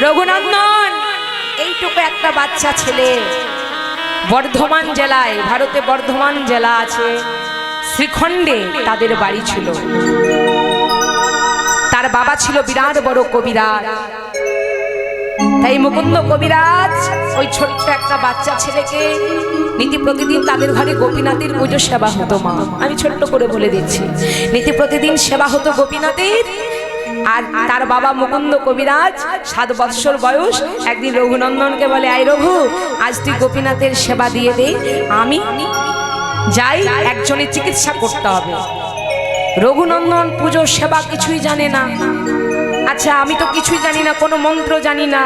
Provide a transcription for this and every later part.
রঘুনন্দন, এইটুকু একটা বাচ্চা ছেলে। বর্ধমান জেলায়, ভারতে বর্ধমান জেলা আছে। শ্রীখণ্ডে তাদের বাড়ি ছিল। তার বাবা ছিল বিরাট বড় কবিরাজ। তাই মুকুন্দ কবিরাজ, ওই ছোট্ট একটা বাচ্চা ছেলেকে নীতি প্রতিদিন তাদের ঘরে গোপীনাথের পুজো সেবা হতো মা। আমি ছোট্ট করে বলে দিচ্ছি। নীতি প্রতিদিন সেবা হতো গোপীনাথের আর তার বাবা মুকুন্দ কবিরাজ, সাত বৎসর বয়স। একদিন রঘুনন্দনকে বলে আই রঘু, আজ তুই গোপীনাথের সেবা দিয়ে দে। আমি যাই, একজনের চিকিৎসা করতে হবে। রঘুনন্দন পুজোর সেবা কিছুই জানে না। আচ্ছা আমি তো কিছুই জানি না, কোনো মন্ত্র জানি না।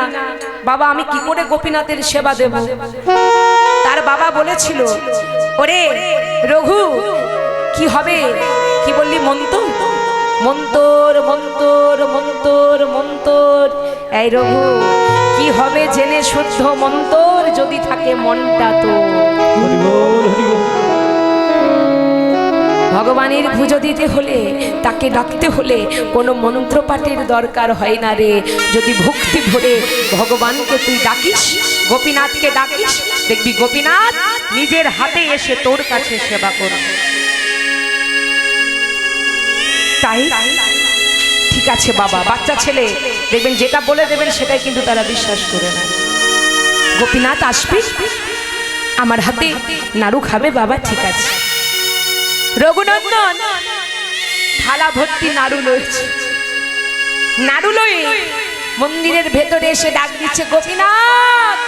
বাবা, আমি কি করে গোপীনাথের সেবা দেব? তার বাবা বলেছিল, ওরে রঘু, কি হবে? কি বললি মন্ত্র? মন্তর মন্তর মন্তর মন্তর। এই রঘু কি হবে জেনে শুদ্ধ মন্তর যদি থাকে মনটা তো? ভগবানের পুজো দিতে হলে তাকে ডাকতে হলে কোনো মন্ত্রপাঠের দরকার হয় না রে। যদি ভক্তি ভরে ভগবানকে তুই ডাকিস গোপীনাথকে ডাকিস দেখবি গোপীনাথ নিজের হাতে এসে তোর কাছে সেবা করবে। তাই? ঠিক আছে বাবা, বাচ্চা ছেলে, দেখবেন যেটা বলে দেবেন সেটাই কিন্তু তারা বিশ্বাস করে না গোপীনাথ, আসবি? আমার হাতে নাড়ু খাবে বাবা, ঠিক আছে। রঘুনন্দন, থালা ভর্তি নাড়ু লইছে। নাড়ু লই মন্দিরের ভেতরে এসে ডাক দিচ্ছে, গোপীনাথ!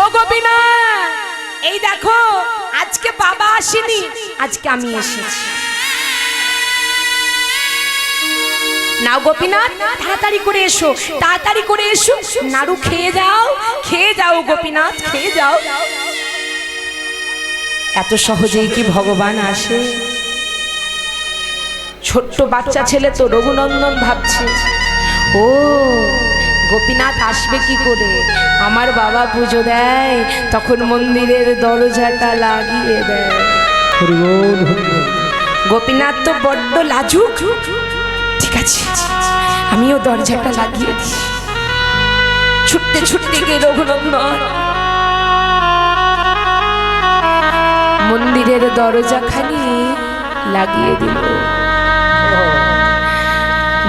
ও গোপীনাথ! এই দেখো, আজকে বাবা আসেনি, আজকে আমি এসেছি। নাও গোপীনাথ তাড়াতাড়ি করে এসো তাড়াতাড়ি করে এসো। নাড়ু খেয়ে যাও খেয়ে যাও গোপীনাথ খেয়ে যাও। এত সহজেই কি ভগবান আসে? ছোট্ট বাচ্চা ছেলে তো রঘুনন্দন ভাবছে। ও গোপীনাথ আসবে কি করে? আমার বাবা পুজো দেয় তখন মন্দিরের দরজাটা লাগিয়ে দেয়। গোপীনাথ তো বড্ড লাজুক। ঠিক আছে। আমিও দরজাটা লাগিয়ে দিই। ছুটতে ছুটতে গিয়ে রঘুনন্দন মন্দিরের দরজাখানি লাগিয়ে দিল।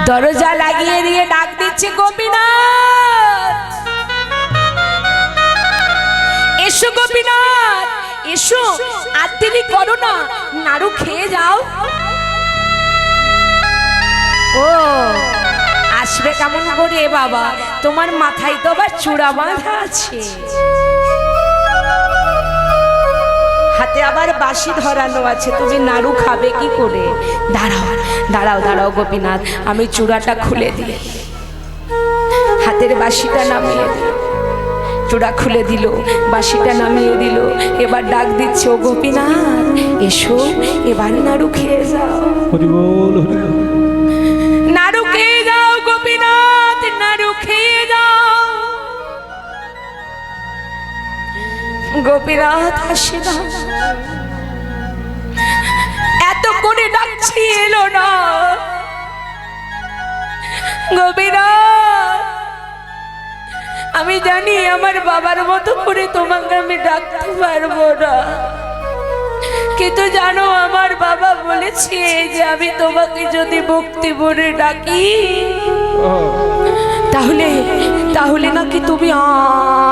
দরজা লাগিয়ে দিয়ে ডাক দিচ্ছে, গোপীনাথ! এসো গোপীনাথ, এসো। আর দেরি করো না। নাড়ু খেয়ে যাও। ও, আসবে কেমন করে বাবা? তোমার মাথায় তো আবার চূড়া বাঁধা আছে। হাতে আবার বাঁশি ধরানো আছে, তুমি নাড়ু খাবে কি করে? দাঁড়াও দাঁড়াও দাঁড়াও গোপীনাথ, আমি চূড়াটা খুলে দিই। হাতের বাঁশিটা নামিয়ে দিই চূড়া খুলে দিল, বাঁশিটা নামিয়ে দিল। এবার ডাক দিচ্ছে, ও গোপীনাথ, এসো, এবার নাড়ু খেয়ে যাও। হরি বল, হরি গোপীনাথ হাসে না। এত করে ডাকছি এলো না। গোপীনাথ আমি জানি আমার বাবার মতো করে তোমাকে আমি ডাকতে পারব না। কিন্তু জানো আমার বাবা বলেছে যে আমি তোমাকে যদি ভক্তি ভরে ডাকি তাহলে তাহলে নাকি তুমি আমার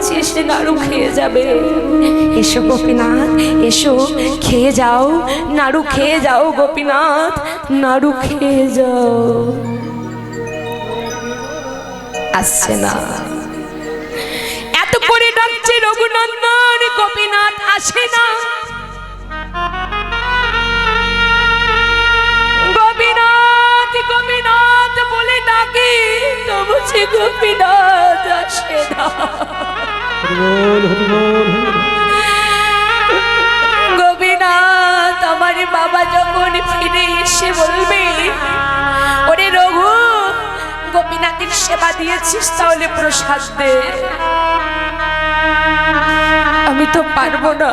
কাছে এসে নাড়ু খেয়ে যাবে। এসো গোপীনাথ এসো খেয়ে যাও। নাড়ু খেয়ে যাও গোপীনাথ নাড়ু খেয়ে যাও। আসছে না। এত করে ডাকছে রঘুনন্দন গোপীনাথ আসে না। সেবা দিয়েছিস তাহলে প্রসাদ দে। আমি তো পারব না।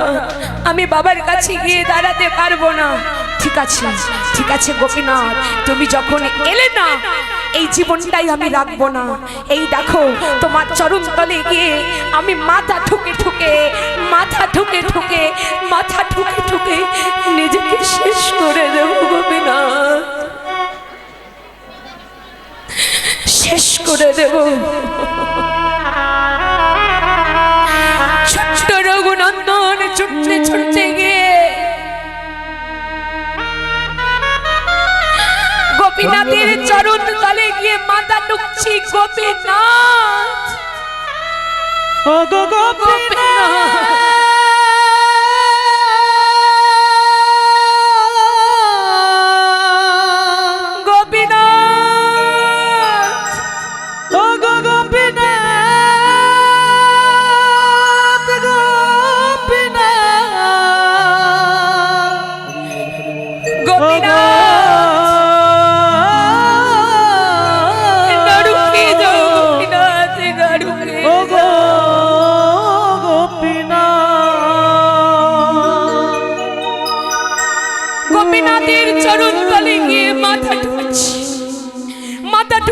আমি বাবার কাছে গিয়ে দাঁড়াতে পারব না। ঠিক আছে ঠিক আছে গোপীনাথ, তুমি যখন এলে না, এই জীবনটাই আমি রাখব না। এই দেখো, তোমার চরণ তলে গিয়ে আমি মাথা ঠুকে ঠুকে, মাথা ঠুকে ঠুকে, মাথা ঠুকে ঠুকে নিজেকে শেষ করে দেবো গোপীনাথ। শেষ করে দেব। ছোট্ট রঘুনন্দন ছুটতে ছুটতে গিয়ে গোপীনাথের চরণ তলে গিয়ে মাথা টুকছি গোপীনাথ। ও গো গোপীনাথ।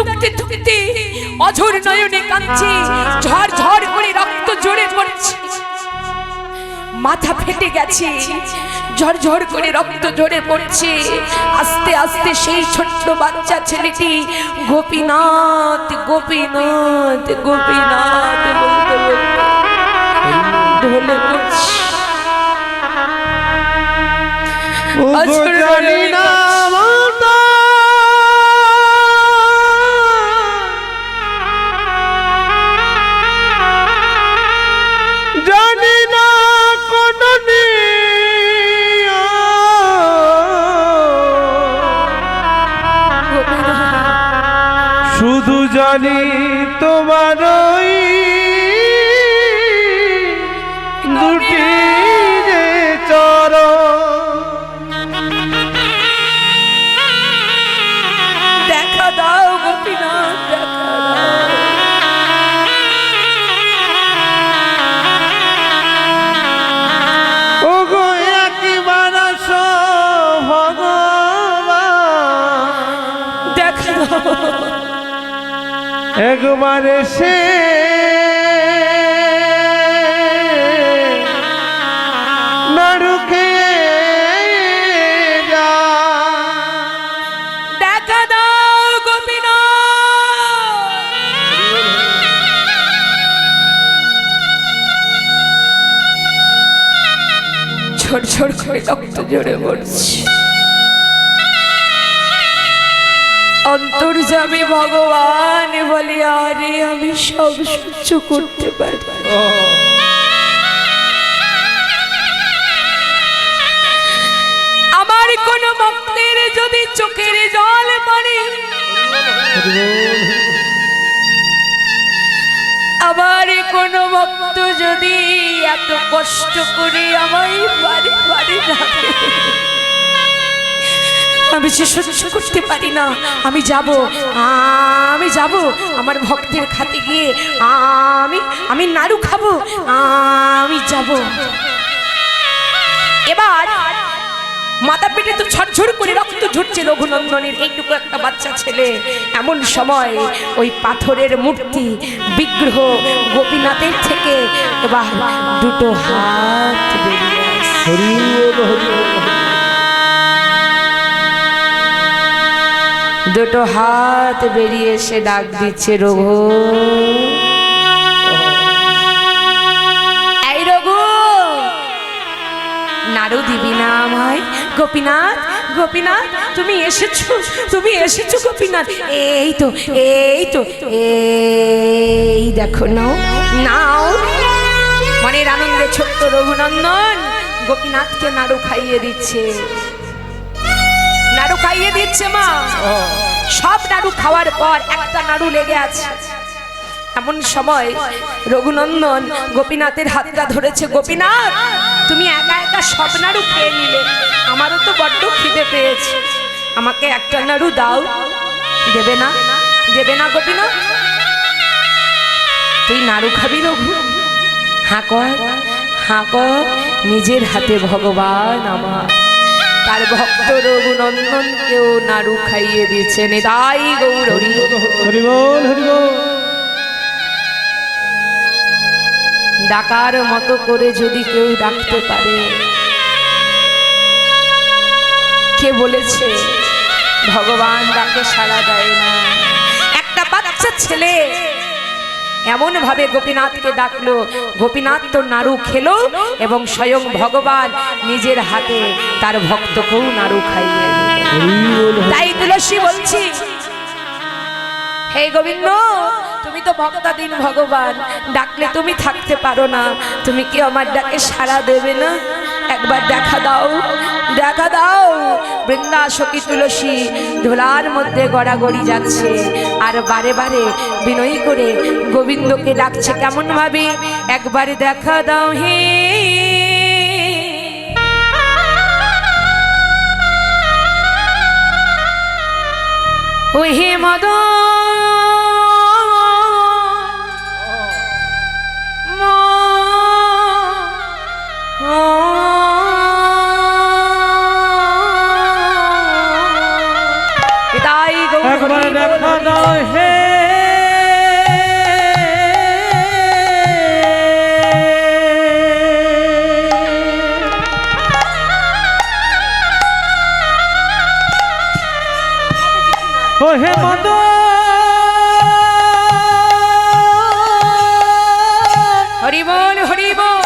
ঢুকতে ঢুকতে অঝোর নয়নে কাঁদছে ঝড় ঝড় করে রক্ত জোরে পড়ছে মাথা ফেটে গেছে ঝড় করে রক্ত ঝরে পড়ছে আস্তে আস্তে সেই ছোট্ট বাচ্চা ছেলেটি গোপীনাথ গোপীনাথ গোপীনাথ ঢলে পড়ছে শুধু জানি একবার এসে নাড়ুকে দেখা দাও গোপীনাথ ঝড় ঝড় করে রক্ত জড়ে পড়ছে। অন্তর্জামী ভগবান বলে আরে আমি সব সহ্য করতে পারি আমার কোন ভক্তের যদি চোখের জল পড়ে আমার কোন ভক্ত যদি এত কষ্ট করে আমায় বাড়ি বাড়ি ডাকে। আমি সে সহ্য করতে পারি না। আমি যাব আমি যাব। আমার ভক্তের খাতে গিয়ে আমি আমি নাড়ু খাব, আমি যাব। এবার মাথা পেটে তো ঝরঝর করে রক্ত ঝরছে রঘুনন্দনের এইটুকু একটা বাচ্চা ছেলে। এমন সময় ওই পাথরের মূর্তি বিগ্রহ গোপীনাথের থেকে এবার দুটো হাত দুটো হাত বেরিয়ে এসে ডাক দিচ্ছে, রঘু। এই রঘু! নাড়ু দিবি না আমায়? গোপীনাথ গোপীনাথ, তুমি এসেছ তুমি এসেছ গোপীনাথ। এই তো এই তো, এই দেখো নাও নাও। মনের আনন্দে ছোট্ট রঘুনন্দন গোপীনাথকে নাড়ু খাইয়ে দিচ্ছে। খাইয়ে দিচ্ছে মা। সব নাড়ু খাওয়ার পর একটা নাড়ু লেগে আছে। এমন সময় রঘুনন্দন গোপীনাথের হাতটা ধরেছে, গোপীনাথ, তুমি একা একা সব নাড়ু খেয়ে নিলে। আমারও তো বড্ড খিদে পেয়েছে। আমাকে একটা নাড়ু দাও। দেবে না? দেবে না গোপীনাথ? তুই নাড়ু খাবি রঘু? হাঁ কর হাঁ কর। নিজের হাতে ভগবান আমার। তার ভক্ত রঘুনন্দনকেও নাড়ু খাইয়ে দিচ্ছেন। তাই গৌরী। হরি বল হরি বল ডাকার মতো করে যদি কেউ ডাকতে পারে। কে বলেছে? ভগবান ডাকে সাড়া দেয় না। একটা বাচ্চা ছেলে এমন ভাবে গোপীনাথকে ডাকলো। গোপীনাথ তো নাড়ু খেলো এবং স্বয়ং ভগবান নিজের হাতে তার ভক্তকেও নাড়ু খাইয়ে তাই তুলসী বলছি, হে গোবিন্দ, তুমি তো ভক্তাধীন ভগবান, ডাকলে তুমি থাকতে পারো না। তুমি কি আমার ডাকে সাড়া দেবে না? একবার দেখা দাও দেখা দাও। বৃন্দা সখী তুলসী ধোলার মধ্যে গড়াগড়ি যাচ্ছে। আর বারে বারে বিনয়ী করে গোবিন্দকে ডাকছে, কেমন ভাবে? একবার দেখা দাও হে। ওহে মদ ও হে মদ হরি বল হরি বল।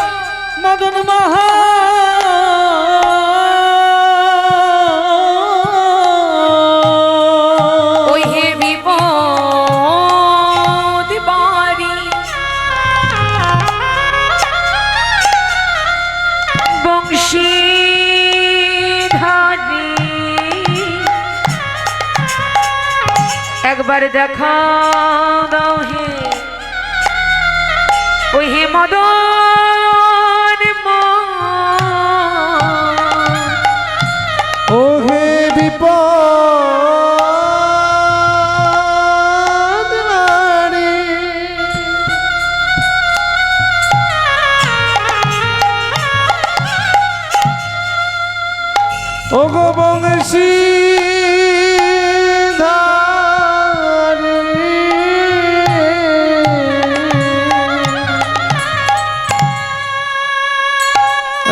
মদন মহা একবার দেখা দাও হে। ওই হে মদন।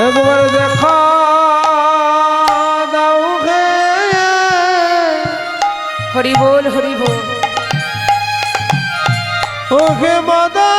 একবার দেখা দাও গে। হরি বল হরি বল। ও হে মদন।